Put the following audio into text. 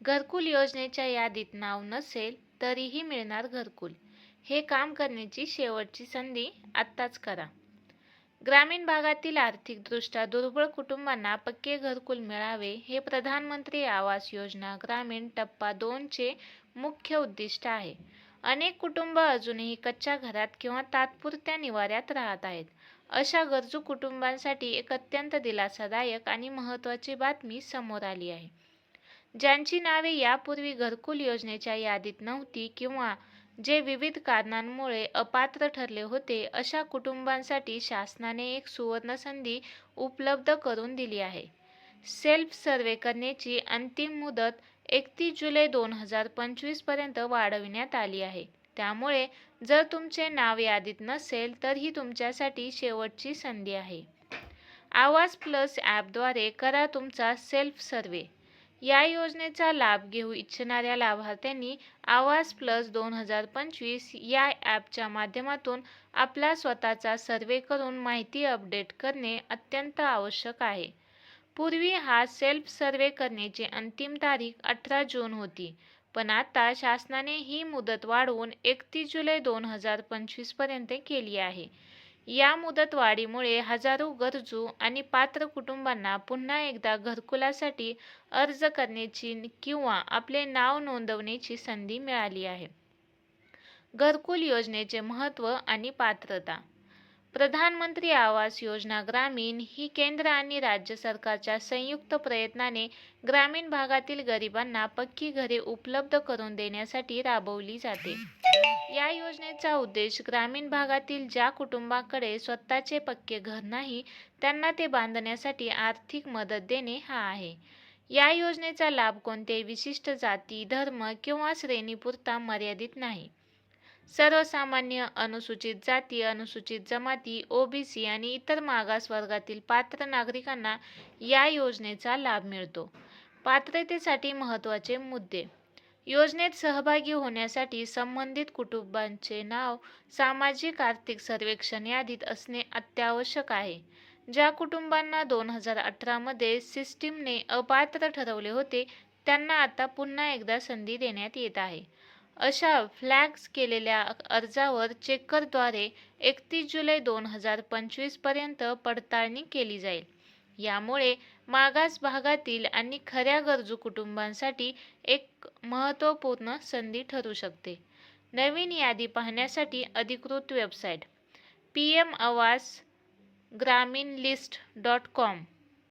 घरकुल योजनेच्या यादीत नाव नसेल तरीही मिळणार घरकुल. हे काम करण्याची शेवटची संधी आत्ताच करा. ग्रामीण भागातील आर्थिकदृष्ट्या दुर्बळ कुटुंबांना पक्के घरकुल मिळावे हे प्रधानमंत्री आवास योजना ग्रामीण टप्पा दोनचे मुख्य उद्दिष्ट आहे. अनेक कुटुंब अजूनही कच्च्या घरात किंवा तात्पुरत्या निवाऱ्यात राहत आहेत. अशा गरजू कुटुंबांसाठी एक अत्यंत दिलासादायक आणि महत्त्वाची बातमी समोर आली आहे. ज्यांची नावे यापूर्वी घरकुल योजनेच्या यादीत नव्हती किंवा जे विविध कारणांमुळे अपात्र ठरले होते अशा कुटुंबांसाठी शासनाने एक सुवर्णसंधी उपलब्ध करून दिली आहे. सेल्फ सर्वे करण्याची अंतिम मुदत एकतीस जुलै दोन हजार पंचवीसपर्यंत वाढविण्यात आली आहे. त्यामुळे जर तुमचे नाव यादीत नसेल तर ही तुमच्यासाठी शेवटची संधी आहे. आवाज प्लस ॲपद्वारे करा तुमचा सेल्फ सर्वे. या योजनेचा लाभ घेऊ इच्छिणाऱ्या लाभार्थ्यांनी आवाज प्लस दोन हजार पंचवीस या ॲपच्या माध्यमातून आपला स्वतःचा सर्वे करून माहिती अपडेट करणे अत्यंत आवश्यक आहे. पूर्वी हा सेल्फ सर्वे करण्याची अंतिम तारीख अठरा जून होती पण आता शासनाने ही मुदत वाढवून एकतीस जुलै दोन हजार पंचवीसपर्यंत केली आहे. या मुदतवाढीमुळे हजारो गरजू आणि पात्र कुटुंबांना पुन्हा एकदा घरकुलासाठी अर्ज करण्याची किंवा आपले नाव नोंदवण्याची संधी मिळाली आहे. घरकुल योजनेचे महत्त्व आणि पात्रता प्रधानमंत्री आवास योजना ग्रामीण ही केंद्र आणि राज्य सरकारच्या संयुक्त प्रयत्नाने ग्रामीण भागातील गरिबांना पक्की घरे उपलब्ध करून देण्यासाठी राबवली जाते. या योजनेचा उद्देश ग्रामीण भागातील ज्या कुटुंबाकडे स्वतःचे पक्के घर नाही त्यांना ते बांधण्यासाठी आर्थिक मदत देणे हा आहे. या योजनेचा लाभ कोणत्याही विशिष्ट जाती धर्म किंवा श्रेणीपुरता मर्यादित नाही. सर्वसामान्य अनुसूचित जाती अनुसूचित जमाती ओबीसी आणि इतर मागास वर्गातील पात्र नागरिकांना या योजनेचा लाभ मिळतो. पात्रतेसाठी महत्त्वाचे मुद्दे. योजनेत सहभागी होण्यासाठी संबंधित कुटुंबांचे नाव सामाजिक आर्थिक सर्वेक्षण यादीत असणे अत्यावश्यक आहे. ज्या कुटुंबांना दोन हजार अठरामध्ये सिस्टीमने अपात्र ठरवले होते त्यांना आता पुन्हा एकदा संधी देण्यात येत आहे. अशा फ्लॅग्स केलेल्या अर्जावर चेकरद्वारे एकतीस जुलै दोन हजार पंचवीसपर्यंत पडताळणी केली जाईल. यामुळे मागास भागातील आणि खऱ्या गरजू कुटुंबांसाठी एक महत्त्वपूर्ण संधी ठरू शकते. नवीन यादी पाहण्यासाठी अधिकृत वेबसाईट. पी एम आवास ग्रामीण लिस्ट डॉट कॉम